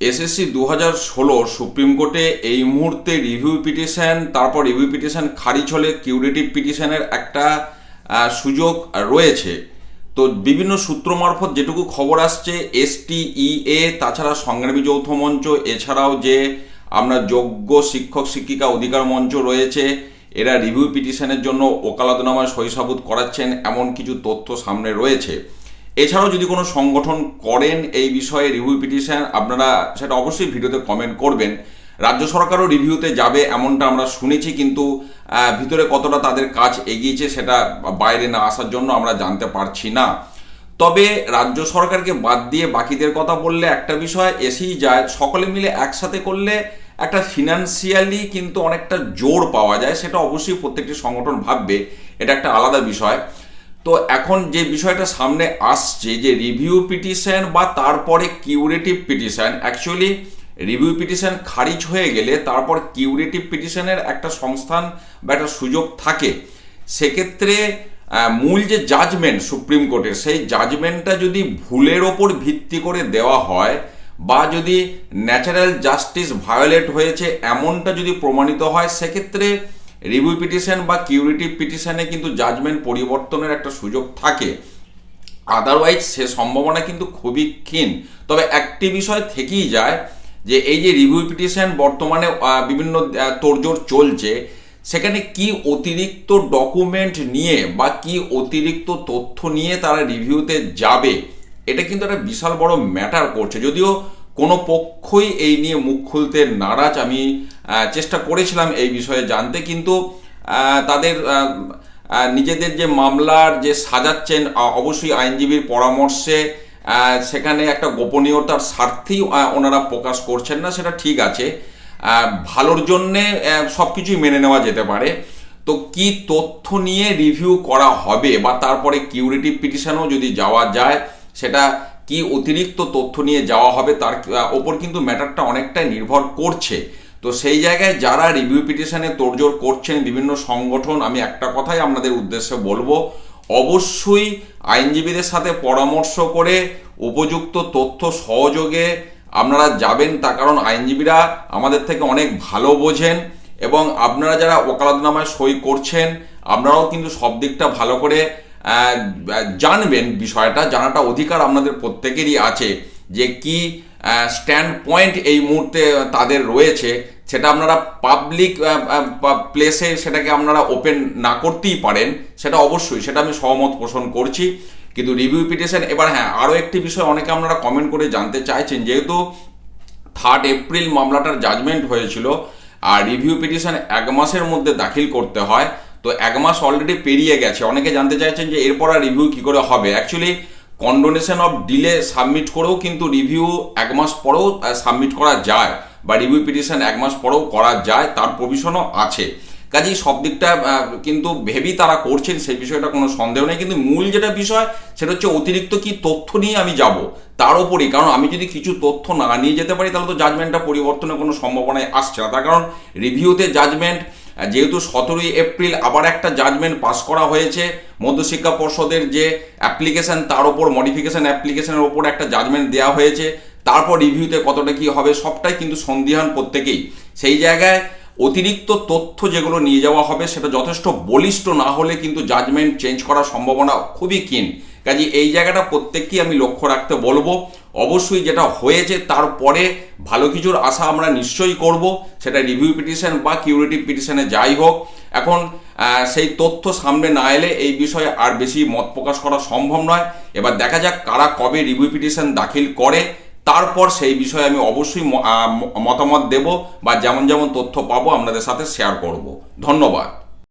SSC দু হাজার ষোলো সুপ্রিম কোর্টে এই মুহূর্তে রিভিউ পিটিশন তারপর রিভিউ পিটিশন খারিজ হলে কিউরেটিভ পিটিশনের একটা সুযোগ রয়েছে। তো বিভিন্ন সূত্র মারফত যেটুকু খবর আসছে এসটিইএ তাছাড়া সংগ্রামী যৌথ মঞ্চ, এছাড়াও যে আমরা যোগ্য শিক্ষক, শিক্ষিকা অধিকার মঞ্চ রয়েছে, এরা রিভিউ পিটিশনের জন্য ওকালতনামায় সই সাবুত করাচ্ছেন, এমন কিছু তথ্য সামনে রয়েছে। এছাড়াও যদি কোনো সংগঠন করেন এই বিষয়ে রিভিউ পিটিশন আপনারা সেটা অবশ্যই ভিডিওতে কমেন্ট করবেন। রাজ্য সরকারও রিভিউতে যাবে এমনটা আমরা শুনেছি, কিন্তু ভিতরে কতটা তাদের কাজ এগিয়েছে সেটা বাইরে না আসার জন্য আমরা জানতে পারছি না। তবে রাজ্য সরকারকে বাদ দিয়ে বাকিদের কথা বললে একটা বিষয়, এসেই যায়, সকলে মিলে একসাথে করলে একটা ফিনান্সিয়ালি কিন্তু অনেকটা জোর পাওয়া যায়, সেটা অবশ্যই প্রত্যেকটি সংগঠন ভাববে, এটা একটা আলাদা বিষয়। তো এখন যে বিষয়টা সামনে আসছে, যে রিভিউ পিটিশন বা তারপরে curative petition actually review petition খারিজ হয়ে গেলে তারপর কিউরেটিভ পিটিশনের একটা সংস্থান বা একটা সুযোগ থাকে। সেক্ষেত্রে মূল যে জাজমেন্ট সুপ্রিম কোর্টের, সেই জাজমেন্টটা যদি ভুলের ওপর ভিত্তি করে দেওয়া হয় বা যদি ন্যাচারাল জাস্টিস ভায়োলেট হয়েছে, এমনটা যদি প্রমাণিত হয়, সেক্ষেত্রে রিভিউ পিটিশন বা কিউরিটিভ পিটিশনে কিন্তু জাজমেন্ট পরিবর্তনের একটা সুযোগ থাকে। আদারওয়াইজ সে সম্ভাবনা কিন্তু খুবই ক্ষীণ। তবে একটি বিষয় থেকেই যায় যে, এই যে রিভিউ পিটিশন বর্তমানে বিভিন্ন তোড়জোড় চলছে, সেখানে কি অতিরিক্ত ডকুমেন্ট নিয়ে বা কি অতিরিক্ত তথ্য নিয়ে তারা রিভিউতে যাবে, এটা কিন্তু একটা বিশাল বড় ম্যাটার করছে। যদিও কোনো পক্ষই এই নিয়ে মুখ খুলতে নারাজ। আমি চেষ্টা করেছিলাম এই বিষয়ে জানতে, কিন্তু তাদের নিজেদের যে মামলার যে সাজাচ্ছেন অবশ্যই আইনজীবীর পরামর্শে সেখানে একটা গোপনীয়তার স্বার্থেই ওনারা প্রকাশ করছেন না, সেটা ঠিক আছে। ভালোর জন্যে সব কিছুই মেনে নেওয়া যেতে পারে। তো কি তথ্য নিয়ে রিভিউ করা হবে বা তারপরে কিউরিটিভ পিটিশনও যদি যাওয়া যায়, সেটা কি অতিরিক্ত তথ্য নিয়ে যাওয়া হবে তার ওপর কিন্তু ম্যাটারটা অনেকটাই নির্ভর করছে। তো সেই জায়গায় যারা রিভিউ পিটিশনে তোড়জোড় করছেন বিভিন্ন সংগঠন, আমি একটা কথাই আপনাদের উদ্দেশ্যে বলব, অবশ্যই আইনজীবীদের সাথে পরামর্শ করে উপযুক্ত তথ্য সহযোগে আপনারা যাবেন, তার কারণ আইনজীবীরা আমাদের থেকে অনেক ভালো বোঝেন এবং আপনারা যারা ওকালতনামায় সই করছেন, আপনারাও কিন্তু সব দিকটা ভালো করে জানবেন বিষয়টা, জানাটা অধিকার আপনাদের প্রত্যেকেরই আছে যে কি স্ট্যান্ড পয়েন্ট এই মুহূর্তে তাদের রয়েছে, সেটা আপনারা পাবলিক প্লেসে সেটাকে আপনারা ওপেন না করতেই পারেন, সেটা অবশ্যই, সেটা আমি সহমত পোষণ করছি। কিন্তু রিভিউ পিটিশন এবার হ্যাঁ আরও একটি বিষয় অনেকে আপনারা কমেন্ট করে জানতে চাইছেন, যেহেতু থার্ড এপ্রিল মামলাটার জাজমেন্ট হয়েছিল, আর রিভিউ পিটিশন এক মাসের মধ্যে দাখিল করতে হয় তো এক মাস অলরেডি পেরিয়ে গেছে। অনেকে জানতে চাইছেন যে এরপর আর রিভিউ কি করে হবে? Actually condonation of delay submit করেও কিন্তু রিভিউ এক মাস পরেও সাবমিট করা যায় বা রিভিউ পিটিশন এক মাস পরেও করা যায়, তার প্রভিশনও আছে। কাজেই সব দিকটা কিন্তু ভেবেই তারা করছেন, সেই বিষয়টা কোনো সন্দেহ নেই। কিন্তু মূল যেটা বিষয়, সেটা হচ্ছে অতিরিক্ত কি তথ্য নিয়ে আমি যাব? তার উপরই। কারণ আমি যদি কিছু তথ্য না নিয়ে যেতে পারি, তাহলে তো জাজমেন্টটা পরিবর্তনের কোনো সম্ভাবনায় আসছে না। তার কারণ রিভিউতে জাজমেন্ট যেহেতু সতেরোই এপ্রিল আবার একটা জাজমেন্ট পাস করা হয়েছে, মধ্যশিক্ষা পর্ষদের যে অ্যাপ্লিকেশন তার ওপর মডিফিকেশন অ্যাপ্লিকেশনের ওপর একটা জাজমেন্ট দেওয়া হয়েছে। তারপর রিভিউতে কতটা কি হবে, সবটাই কিন্তু সন্দিহান প্রত্যেকেই। সেই জায়গায় অতিরিক্ত তথ্য যেগুলো নিয়ে যাওয়া হবে, সেটা যথেষ্ট বলিষ্ঠ না হলে কিন্তু জাজমেন্ট চেঞ্জ করার সম্ভাবনা খুবই ক্ষীণ। কাজে এই জায়গাটা প্রত্যেককেই আমি লক্ষ্য রাখতে বলব। অবশ্যই যেটা হয়েছে তারপরে ভালো কিছুর আশা আমরা নিশ্চয়ই করব। সেটা রিভিউ পিটিশন বা কিউরিটিভ পিটিশনে যাই হোক। এখন সেই তথ্য সামনে না এলে এই বিষয়ে আর বেশি মত প্রকাশ করা সম্ভব নয়। এবার দেখা যাক কারা কবে রিভিউ পিটিশন দাখিল করে। তারপর সেই বিষয়ে আমি অবশ্যই মতামত দেব বা যেমন যেমন তথ্য পাবো, আপনাদের সাথে শেয়ার করব। ধন্যবাদ।